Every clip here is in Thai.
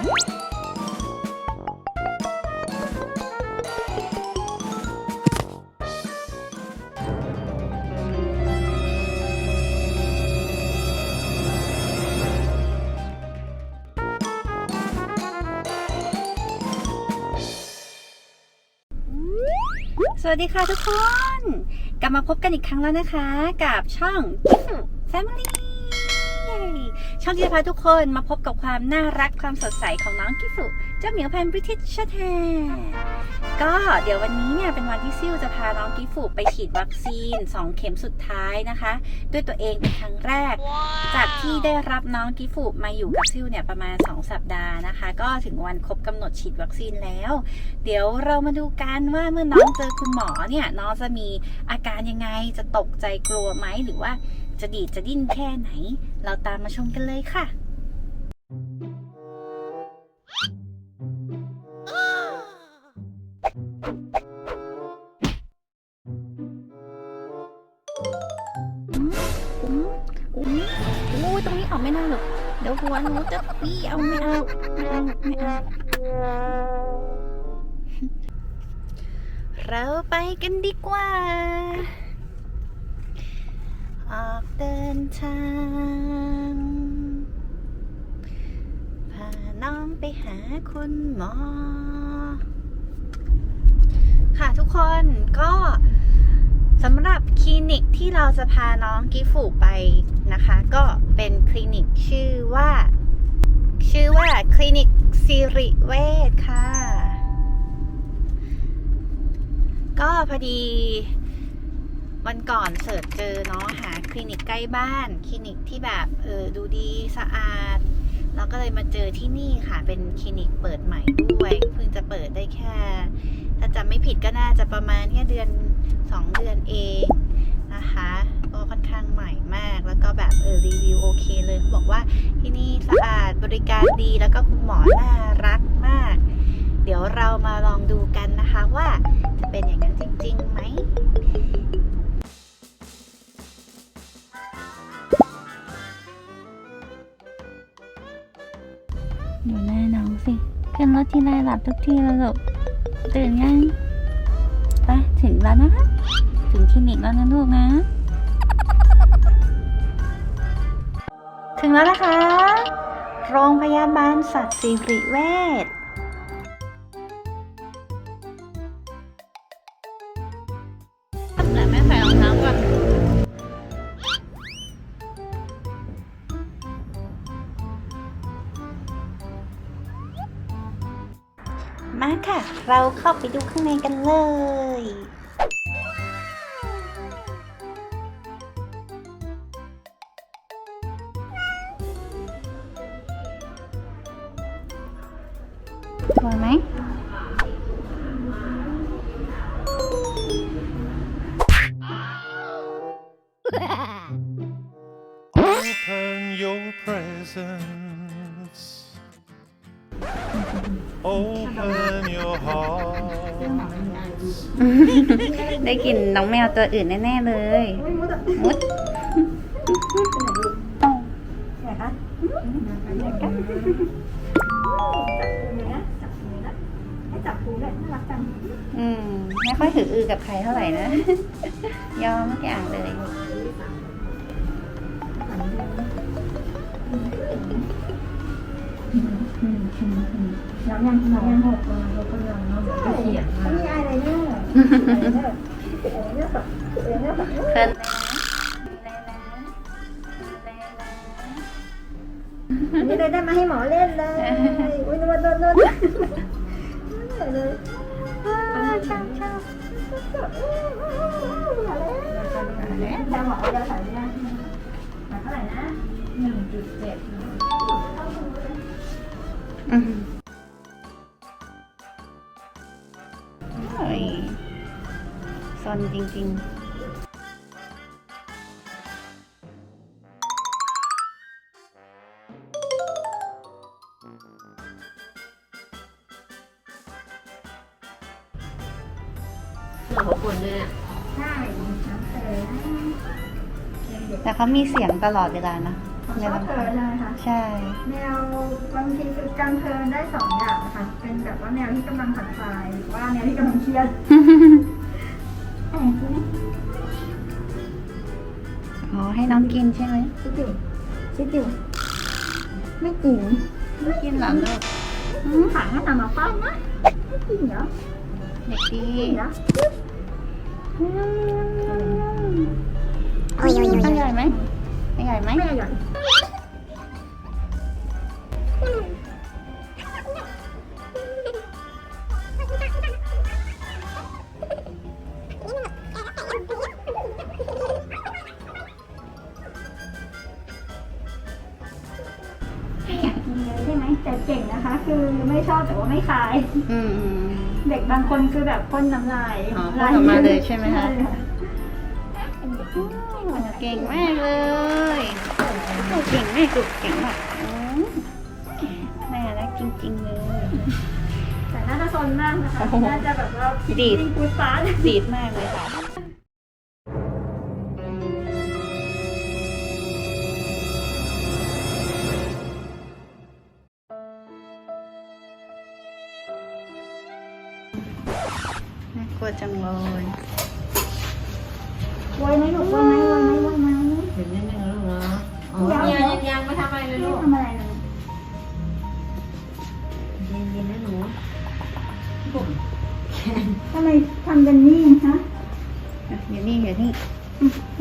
สวัสดีค่ะทุกคน กลับมาพบกันอีกครั้งแล้วนะคะ กับช่อง Family ช่องที่จะพาทุกคนมาพบกับความน่ารักความสดใสของน้องกิฟุเจ้าเหมียวพันธุ์บริทิชชแทก็เดี๋ยววันนี้เนี่ยเป็นวันที่ซิ่วจะพาน้องกิฟุไปฉีดวัคซีน 2 เข็มสุดท้ายนะคะ ด้วยตัวเองเป็นครั้งแรก จากที่ได้รับน้องกิฟุมาอยู่กับซิ่วเนี่ยประมาณ 2 สัปดาห์นะคะ ก็ถึงวันครบกำหนดฉีดวัคซีนแล้ว เดี๋ยวเรามาดูกันว่าเมื่อน้องเจอคุณหมอเนี่ยน้องจะมีอาการยังไงจะตกใจกลัวไหมหรือว่าจะดีดจะดิ้นแค่ไหน เราตามมาชมกันเลยค่ะอืมอืมอืมอู้ตรงนี้ออกไม่ได้หรอกเดี๋ยวหัวหนูจะปี้เอาไม่เอาไม่เอาไม่เอา เราไปกันดีกว่า ออกเดินทาง พาน้องไปหาคุณหมอ ค่ะทุกคนก็สำหรับคลินิกที่เราจะพาน้องกิฟูไปนะคะ ก็เป็นคลินิกชื่อว่า ชื่อว่าคลินิกสิริเวชค่ะ ก็พอดีวันก่อนเสิร์ชเจอเนาะหา คลินิกใกล้บ้าน คลินิกที่แบบเออดูดีสะอาด เราก็เลยมาเจอที่นี่ค่ะ เป็นคลินิกเปิดใหม่ด้วยเพิ่งจะเปิดได้แค่ ถ้าจำไม่ผิดก็น่าจะประมาณแค่เดือน 2 เดือนเองนะคะก็ค่อนข้างใหม่มาก แล้วก็แบบเออรีวิวโอเคเลยเขาบอกว่าที่นี่สะอาดบริการดีแล้วก็คุณหมอน่ารักมาก เดี๋ยวเรามาลองดูกันนะคะว่าจะเป็นอย่างนั้นจริงๆไหม ทีไรหลับทุกทีเลยลูกตื่นยังไปถึงแล้วนะคะ ถึงคลินิกแล้วนะลูกนะ ถึงแล้วนะคะ โรงพยาบาลสัตว์สิริเวช มาค่ะ เราเข้าไปดูข้างในกันเลย สวยไหม ได้กลิ่นน้องแมวตัวอื่นแน่ๆเลยมุดอืม ไม่ค่อยถืออือกับใครเท่าไหร่นะ ยอมทุกอย่างเลยน้ำยังน้ำยังหกตัวเราก็ยังน้ำก็เขียนมามีอะไรเนี่ยอะไรเนี่ยอะไร เนี่ยแบบอะเนี่ยแบบเพลินเลยนะเลยนะอันนี้ได้มาให้หมอเล่นเลยอุ้ยนวดนวดนวดเลยชอบชอบแต่หมอจะใส่ไม่ได้ใส่เท่าไหร่นะหนึ่งจุดเจ็ดอืมโอ้ย ซนจริงๆใช่น้ำเตยแต่เขามีเสียงตลอดเวลานะเขาชอบเทิร์นใช่ไหมคะใช่แนวบางทีคือการเทิร์นได้สองอย่างนะคะเป็นแบบว่าแนวที่กำลังผ่อนคลายหรือว่าแนวที่กำลังเครียดแอบใช่ไหมอ๋อให้น้องกินใช่ไหมชิดอยู่ชิดอยู่ไม่กินไม่กินหรอลูกอืมขังให้ทำมาป้อนนะไม่กินเหรอเด็กดีกินเหรออร่อยไหมอร่อยไหมไม่อร่อย คะคือไม่ชอบแต่ว่าไม่คาย อืมอืม เด็กบางคนคือแบบพ่นน้ำลายอ๋อพ่นออกมาเลยใช่ไหมคะ ใช่เก่งมากเลยลูกเก่งมากลูกเก่งมากอืมน่ารักจริงๆเลย แต่น่าจะซนมากนะคะ โอ้โหน่าจะแบบว่าดีดวิ่งฟูดฟ้าเลยดีดมากเลยค่ะ กลัวจังเลยโวยไหมลูกโวยไหมโวยไหมโวยไหมเห็นนิดนึงแล้วลูกเนาะอ๋อเดี๋ยวเย็นยังไม่ทำอะไรเลยไม่ลูกทำอะไรเลยเย็นเย็นนะหนูทำไมทำกันนี่ฮะอะอยู่นี่อยู่นี่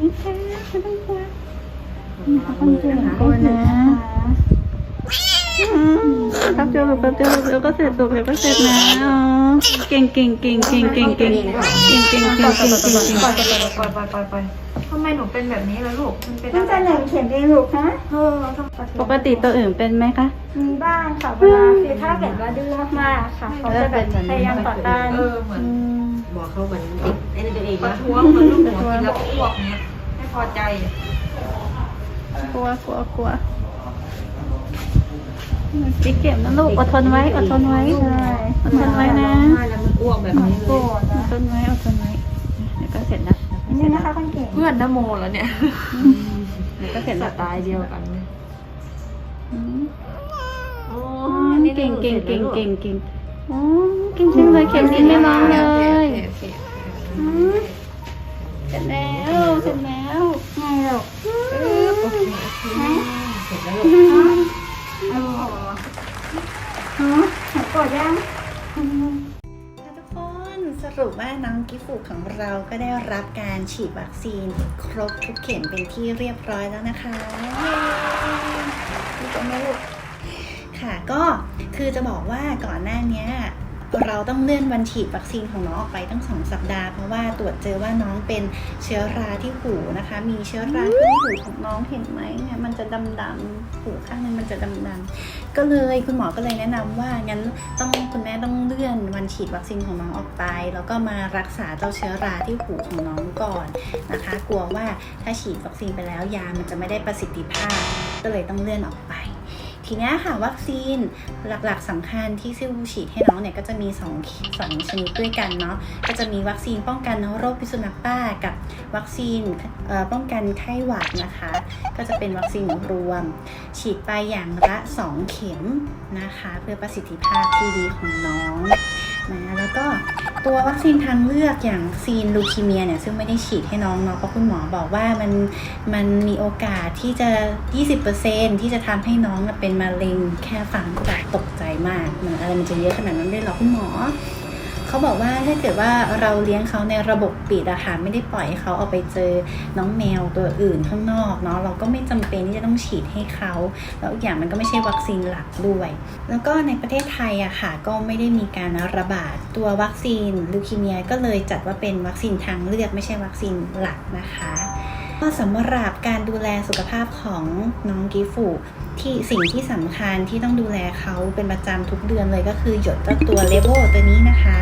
นี่ค่ะไม่ต้องกลัวนี่ค่ะคนเก่งขอบคุณนะแป๊บเดียวแป๊บเดียวเดียวก็เสร็จลูกเดี๋ยวก็เสร็จนะอ๋อเก่งเก่งเก่งเก่งเก่งเก่งเก่งเก่งเก่งเก่งเก่งเก่งปล่อยปล่อยปล่อยปล่อยปล่อยทำไมหนูเป็นแบบนี้ล่ะลูก มันเป็นมันจะหนึ่งเข็มเองลูกฮะเออปกติตัวอื่นเป็นไหมคะ มีบ้างค่ะเวลาคือถ้าเกิดว่าดื้อมากๆค่ะเขาจะแบบพยายามต่อต้านเออเหมือนบอกเขาเหมือนเด็กไอ้นี่ตัวเองปะนะท้วงเหมือนลูกหัวกินแล้วอ้วกเนี้ยไม่พอใจ กลัวกลัวกลัว จิเก็บนะลูก อดทนไว้ อดทนไว้ใช่อดทนไว้นะใช่แล้วมันอ้วกแบบนี้เลโกรยธอนะดทนไว้ อดทนไว้เดี๋ยวก็เสร็จแล้วนี่นะคะคนเก่งเพื่อนนโมแล้วเนี่ยเดี๋ยวก็เสร็จสแล้วไตล์เดียวกันเลยอืมโอ้เก่งเก่งเก่งเก่งเก่งอ๋อเก่งจังเลยเข็มนี้ไม่ร้องเลยอืมเสร็จแล้วเสร็จแล้วไงลูกเสร็จแล้ว ลูกอ๋อฮะหายโกรธยังค่ะทุกคนสรุปว่าน้องกิฟฟูของเราก็ได้รับการฉีดวัคซีน ครบทุกเข็มเป็นที่เรียบร้อยแล้วนะคะดีใจไหมลูกค่ะก็คือจะบอกว่าก่อนหน้าเนี้ย เราต้องเลื่อนวันฉีดวัคซีนของน้องออกไปตั้งสองสัปดาห์ เพราะว่าตรวจเจอว่าน้องเป็นเชื้อราที่หูนะคะ มีเชื้อราที่หูของน้องเห็นไหมเนี่ยมันจะดำๆหูข้างนึงมันจะดำๆก็เลยคุณหมอก็เลยแนะนำว่างั้นต้องคุณแม่ต้องเลื่อนวันฉีดวัคซีนของน้องออกไป แล้วก็มารักษาเจ้าเชื้อราที่หูของน้องก่อนนะคะ กลัวว่าถ้าฉีดวัคซีนไปแล้วยามันจะไม่ได้ประสิทธิภาพ ก็เลยต้องเลื่อนออกไป ทีนี้ค่ะวัคซีนหลักๆสำคัญที่ซิลฉีดให้น้องเนี่ยก็จะมี2อสองชนิดด้วยกันเนาะก็จะมีวัคซีนป้องกันโรคพิษสุนัขบ้ากับวัคซีนป้องกันไข้หวัดนะคะ ก็จะเป็นวัคซีนรวม ฉีดไปอย่างละ 2 เข็มนะคะ เพื่อประสิทธิภาพที่ดีของน้อง นะแล้วก็ตัววัคซีนทางเลือกอย่างวัคซีนลูคีเมียเนี่ยซึ่งไม่ได้ฉีดให้น้องเนาะเพราะคุณหมอบอกว่ามันมันมีโอกาสที่จะ 20%ที่จะทำให้น้องเป็นมะเร็งแค่ฟังก็แบบตกใจมากมันอะไรมันจะเยอะขนาดนั้นได้หรอคุณหมอ เขาบอกว่าถ้าเกิดว่าเราเลี้ยงเขาในระบบปิดอะค่ะไม่ได้ปล่อยให้เขาเอาไปเจอน้องแมวตัวอื่นข้างนอกเนาะเราก็ไม่จำเป็นที่จะต้องฉีดให้เขาแล้วอีกอย่างมันก็ไม่ใช่วัคซีนหลักด้วย แล้วก็ในประเทศไทยอะค่ะก็ไม่ได้มีการระบาดตัววัคซีนลูคีเมียก็เลยจัดว่าเป็นวัคซีนทางเลือกไม่ใช่วัคซีนหลักนะคะ ก็สำหรับการดูแลสุขภาพของน้องกิฟูที่สิ่งที่สำคัญที่ต้องดูแลเขาเป็นประจำทุกเดือนเลยก็คือหยดเจ้าตัวเลเวลตัวนี้นะคะ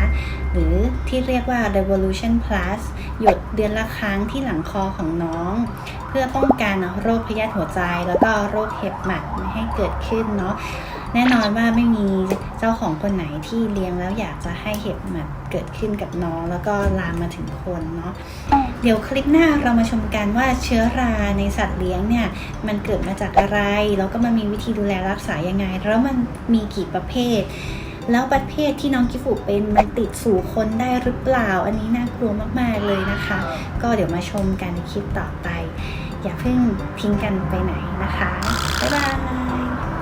หรือที่เรียกว่า revolution plus หยดเดือนละครั้งที่หลังคอของน้อง เพื่อป้องกันโรคพยาธิหัวใจ แล้วก็โรคเห็บหมัดไม่ให้เกิดขึ้นเนาะ แน่นอนว่าไม่มีเจ้าของคนไหนที่เลี้ยงแล้วอยากจะให้เห็บหมัดเกิดขึ้นกับน้อง แล้วก็ลามมาถึงคนเนาะเดี๋ยวคลิปหน้าเรามาชมกันว่าเชื้อราในสัตว์เลี้ยงเนี่ย มันเกิดมาจากอะไร แล้วก็มันมีวิธีดูแลรักษายังไง แล้วมันมีกี่ประเภท แล้วประเภทที่น้องกิฟุเป็นมันติดสู่คนได้หรือเปล่า อันนี้น่ากลัวมากๆเลยนะคะ ก็เดี๋ยวมาชมกันในคลิปต่อไป อย่าเพิ่งทิ้งกันไปไหนนะคะบ๊ายบาย